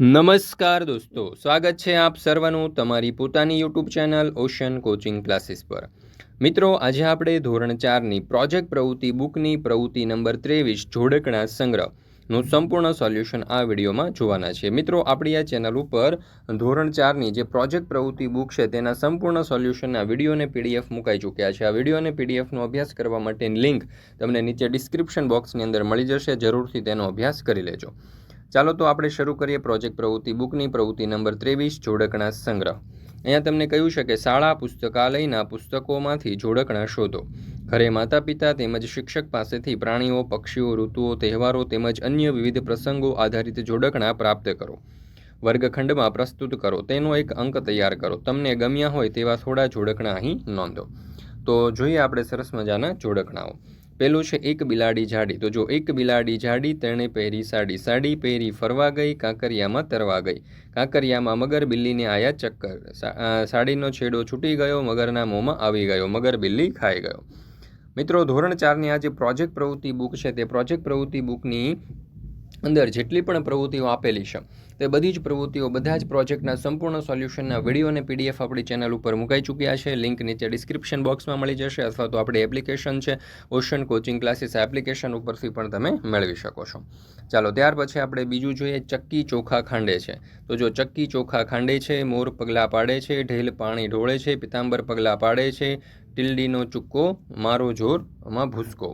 નમસ્કાર દોસ્તો, સ્વાગત છે આપ સર્વનું તમારી પોતાની YouTube channel ocean coaching classes પર. મિત્રો, આજે આપણે ધોરણ ચારની પ્રોજેક્ટ પ્રવૃત્તિ બુકની પ્રવૃત્તિ નંબર ત્રેવીસ, જોડકણા સંગ્રહનું સંપૂર્ણ સોલ્યુશન આ વિડીયોમાં જોવાના છે. મિત્રો, આપણી આ ચેનલ ઉપર ધોરણ ચારની જે પ્રોજેક્ટ પ્રવૃત્તિ બુક છે, તેના સંપૂર્ણ સોલ્યુશનના વીડિયો અને પીડીએફ મુકાઈ ચૂક્યા છે. આ વીડિયો અને પીડીએફનો અભ્યાસ કરવા માટેની લિંક તમને નીચે ડિસ્ક્રિપ્શન બોક્સની અંદર મળી જશે. જરૂરથી તેનો અભ્યાસ કરી લેજો. ચાલો તો આપણે શરૂ કરીએ પ્રોજેક્ટ પ્રવૃત્તિ બુકની પ્રવૃત્તિ નંબર ત્રેવીસ, જોડકણા સંગ્રહ. અહીંયા તમને કહ્યું છે કે શાળા, પુસ્તકાલયના પુસ્તકોમાંથી જોડકણા શોધો. ઘરે માતા પિતા તેમજ શિક્ષક પાસેથી પ્રાણીઓ, પક્ષીઓ, ઋતુઓ, તહેવારો તેમજ અન્ય વિવિધ પ્રસંગો આધારિત જોડકણા પ્રાપ્ત કરો. વર્ગખંડમાં પ્રસ્તુત કરો. તેનો એક અંક તૈયાર કરો. તમને ગમ્યા હોય તેવા થોડા જોડકણા અહીં નોંધો. તો જોઈએ આપણે સરસ મજાના જોડકણાઓ. પેલું છે એક બિલાડી જાડી તો જો એક બિલાડી જાડી તેણે પહેરી સાડી. સાડી પહેરી ફરવા ગઈ, કાંકરિયામાં તરવા ગઈ. કાંકરિયામાં મગર બિલ્લીને આયા ચક્કર. સાડીનો છેડો છૂટી ગયો, મગરના મોંમાં આવી ગયો. મગર બિલ્લી ખાઈ ગયો. મિત્રો, ધોરણ ચારની આ જે પ્રોજેક્ટ પ્રવૃત્તિ બુક છે તે પ્રોજેક્ટ પ્રવૃત્તિ બુકની અંદર જેટલી પણ પ્રવૃત્તિઓ આપેલી છે, તે બધી જ પ્રવૃત્તિઓ બધા જ પ્રોજેક્ટના સંપૂર્ણ સોલ્યુશનના વીડિયો અને પીડીએફ આપણી ચેનલ ઉપર મુકાઈ ચૂક્યા છે. લિંક નીચે ડિસ્ક્રિપ્શન બોક્સમાં મળી જશે અથવા તો આપણી એપ્લિકેશન છે, ઓશન કોચિંગ ક્લાસીસ એપ્લિકેશન ઉપરથી પણ તમે મેળવી શકો છો. ચાલો, ત્યાર પછી આપણે બીજું જોઈએ, ચક્કી ચોખા ખાંડે છે. તો જો ચક્કી ચોખા ખાંડે છે, મોર પગલાં પાડે છે, ઢેલ પાણી ઢોળે છે પિતાંબર પગલાં પાડે છે, ટીલડીનો ચુક્કો, મારો જોરમાં ભૂસકો.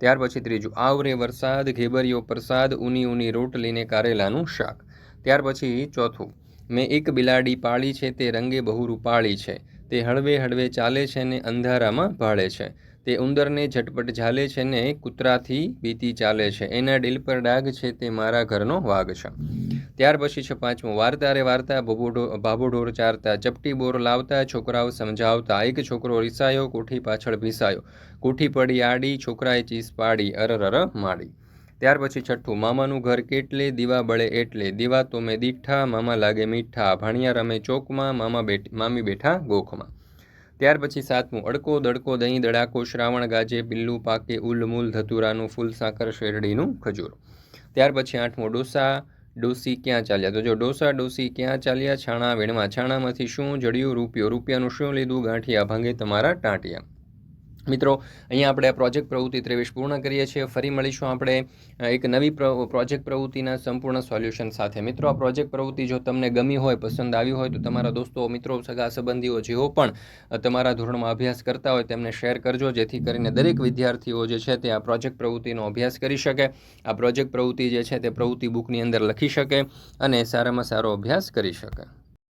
ત્યાર પછી ત્રીજું, આવરે વરસાદ, ઘેબરિયો પ્રસાદ ઊની ઊની રોટલીને કારેલાનું શાક. ત્યાર પછી ચોથું, મેં એક બિલાડી પાળી છે, તે રંગે બહુ રૂપાળી છે. તે હળવે હળવે ચાલે છે ને અંધારામાં ભાળે છે. તે ઉંદરને ઝટપટ ઝાલે છે ને કૂતરાથી બીતી ચાલે છે. એના દિલ પર ડાઘ છે તે મારા ઘરનો વાઘ છે. ત્યાર પછી છે પાંચમું વાર્તા. રે વાર્તા, ભભોઢો, ભાભોઢોર ચારતા, ચપટી બોર લાવતા, છોકરાઓ સમજાવતા. એક છોકરો રિસાયો, કોઠી પાછળ ભીસાયો. કોઠી પડી આડી, છોકરાએ ચીસ પાડી અરર માડી. ત્યાર પછી છઠ્ઠું, મામાનું ઘર કેટલે, દીવા બળે એટલે. દીવા તો મેં દીઠા, મામા લાગે મીઠા. ભાણિયા રમે ચોકમાં, મામા બેઠ, મામી બેઠા ગોખમાં. ત્યાર પછી સાતમું, અડકો દડકો દહીં દડાકો, શ્રાવણ ગાજે, બિલ્લું પાકે ઉલમૂલ ધતુરાનું ફૂલ સાકર, શેરડીનું ખજૂર. ત્યાર પછી આઠમું, ડોસા, ડોસી ક્યાં ચાલ્યા? તો જો ડોસા, ડોસી ક્યાં ચાલ્યા? છાણા, વેણમાં. છાણામાંથી શું જડ્યું રૂપિયો? રૂપિયાનું શું લીધું? ગાંઠિયા ભાંગે તમારા ટાંટિયા. મિત્રો, અહીંયા આપણે આ પ્રોજેક્ટ પ્રવૃત્તિ ત્રેવીસ પૂર્ણ કરીએ છીએ. ફરી મળીશું આપણે એક નવી પ્રોજેક્ટ પ્રવૃત્તિના સંપૂર્ણ સોલ્યુશન સાથે. મિત્રો, આ પ્રોજેક્ટ પ્રવૃત્તિ જો તમને ગમી હોય, પસંદ આવી હોય, તો તમારા દોસ્તો, મિત્રો, સગા સંબંધીઓ, જેઓ પણ તમારા ધોરણમાં અભ્યાસ કરતા હોય, તેમને શેર કરજો. જેથી કરીને દરેક વિદ્યાર્થીઓ જે છે તે આ પ્રોજેક્ટ પ્રવૃત્તિનો અભ્યાસ કરી શકે. આ પ્રોજેક્ટ પ્રવૃત્તિ જે છે તે પ્રવૃત્તિ બુકની અંદર લખી શકે અને સારામાં સારો અભ્યાસ કરી શકે.